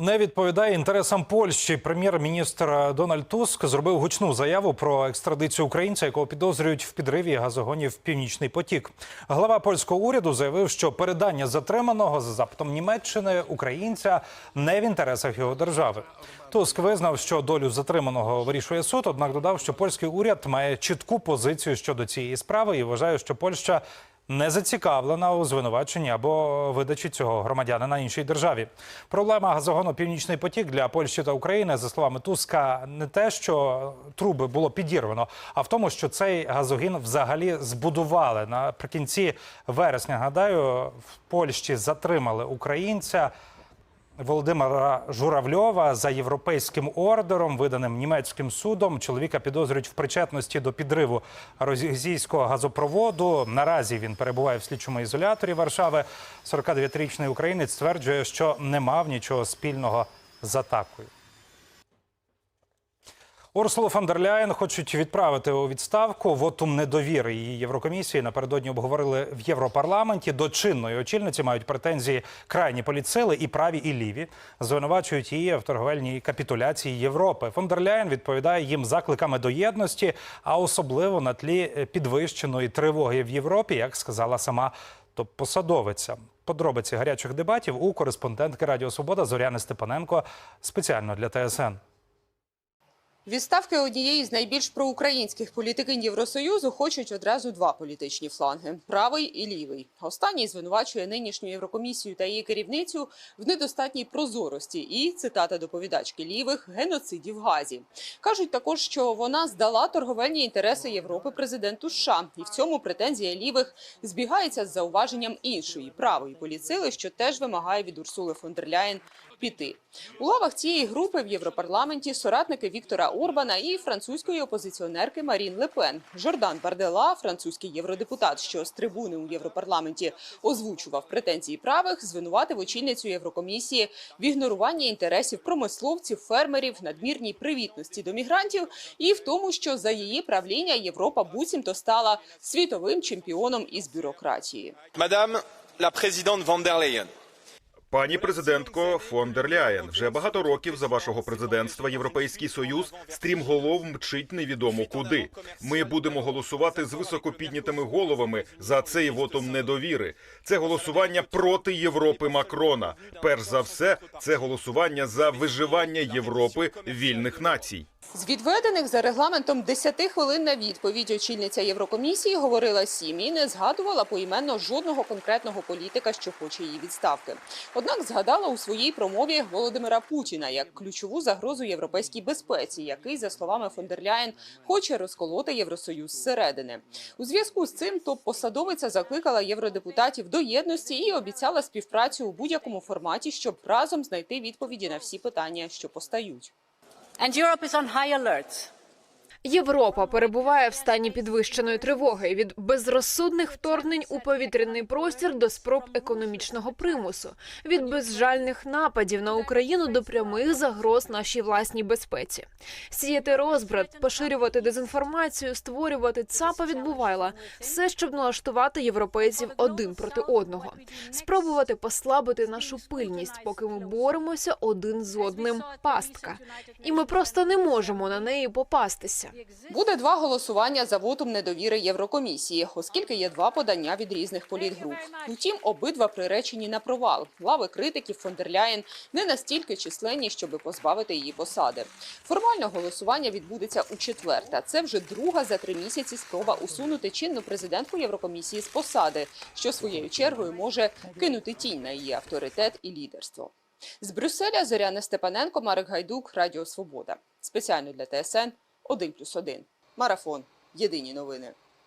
Не відповідає інтересам Польщі. Прем'єр-міністр Дональд Туск зробив гучну заяву про екстрадицію українця, якого підозрюють в підриві газогонів Північний потік. Глава польського уряду заявив, що передання затриманого за запитом Німеччини українця не в інтересах його держави. Туск визнав, що долю затриманого вирішує суд. Однак додав, що польський уряд має чітку позицію щодо цієї справи і вважає, що Польща не зацікавлена у звинуваченні або видачі цього громадянина іншій державі. Проблема газогону Північний потік для Польщі та України, за словами Туска, не те, що труби було підірвано, а в тому, що цей газогін взагалі збудували наприкінці вересня. Гадаю, в Польщі затримали українця. Володимира Журавльова за європейським ордером, виданим німецьким судом. Чоловіка підозрюють в причетності до підриву російського газопроводу. Наразі він перебуває в слідчому ізоляторі Варшави. 49-річний українець стверджує, що не мав нічого спільного з атакою. Урсулу фон дер Ляєн хочуть відправити у відставку. Вотум недовіри її Єврокомісії напередодні обговорили в Європарламенті. До чинної очільниці мають претензії крайні політсили і праві, і ліві. Звинувачують її в торговельній капітуляції Європи. Фон дер Ляєн відповідає їм закликами до єдності, а особливо на тлі підвищеної тривоги в Європі, як сказала сама топ-посадовиця. Подробиці гарячих дебатів у кореспондентки Радіо Свобода Зоряни Степаненко спеціально для ТСН. Відставки однієї з найбільш проукраїнських політикинь Євросоюзу хочуть одразу два політичні фланги правий і лівий. Останній звинувачує нинішню Єврокомісію та її керівницю в недостатній прозорості і цитата доповідачки лівих геноциді в Газі. кажуть також, що вона здала торговельні інтереси Європи президенту США, і в цьому претензія лівих збігається з зауваженням іншої правої поліцили, що теж вимагає від Урсули фон дер Ляєн піти. У лавах цієї групи в Європарламенті соратники Віктора Орбана і французької опозиціонерки Марін Лепен. Жордан Бардела, французький євродепутат, що з трибуни у Європарламенті озвучував претензії правих, звинуватив очільницю Єврокомісії в ігноруванні інтересів промисловців, фермерів, надмірній привітності до мігрантів і в тому, що за її правління Європа буцімто стала світовим чемпіоном із бюрократії. Madame la présidente von der Leyen, Пані президентко фон дер Ляєн, вже багато років за вашого президентства Європейський Союз стрімголов мчить невідомо куди. Ми будемо голосувати з високо піднятими головами за цей вотум недовіри. Це голосування проти Європи Макрона. Перш за все, це голосування за виживання Європи вільних націй. З відведених за регламентом 10 хвилин на відповідь очільниця Єврокомісії говорила сім і не згадувала поіменно жодного конкретного політика, що хоче її відставки. Однак згадала у своїй промові Володимира Путіна як ключову загрозу європейській безпеці, який, за словами фон дер Ляєн, хоче розколоти Євросоюз зсередини. У зв'язку з цим топ-посадовиця закликала євродепутатів до єдності і обіцяла співпрацю у будь-якому форматі, щоб разом знайти відповіді на всі питання, що постають. And Europe is on high alert. Європа перебуває в стані підвищеної тривоги від безрозсудних вторгнень у повітряний простір до спроб економічного примусу, від безжальних нападів на Україну до прямих загроз нашій власній безпеці. Сіяти розбрат, поширювати дезінформацію, створювати цапа відбувайла все, щоб налаштувати європейців один проти одного, спробувати послабити нашу пильність, поки ми боремося один з одним. Пастка, і ми просто не можемо на неї попастися. Буде два голосування за вотум недовіри Єврокомісії, оскільки є два подання від різних політгруп. Утім, обидва приречені на провал. Лави критиків фон дер Ляєн не настільки численні, щоб позбавити її посади. Формально голосування відбудеться у четвер. Та це вже друга за три місяці спроба усунути чинну президентку Єврокомісії з посади, що своєю чергою може кинути тінь на її авторитет і лідерство. З Брюсселя Зоряна Степаненко, Марик Гайдук, Радіо Свобода. Спеціально для ТСН 1+,1. Марафон. Єдині новини.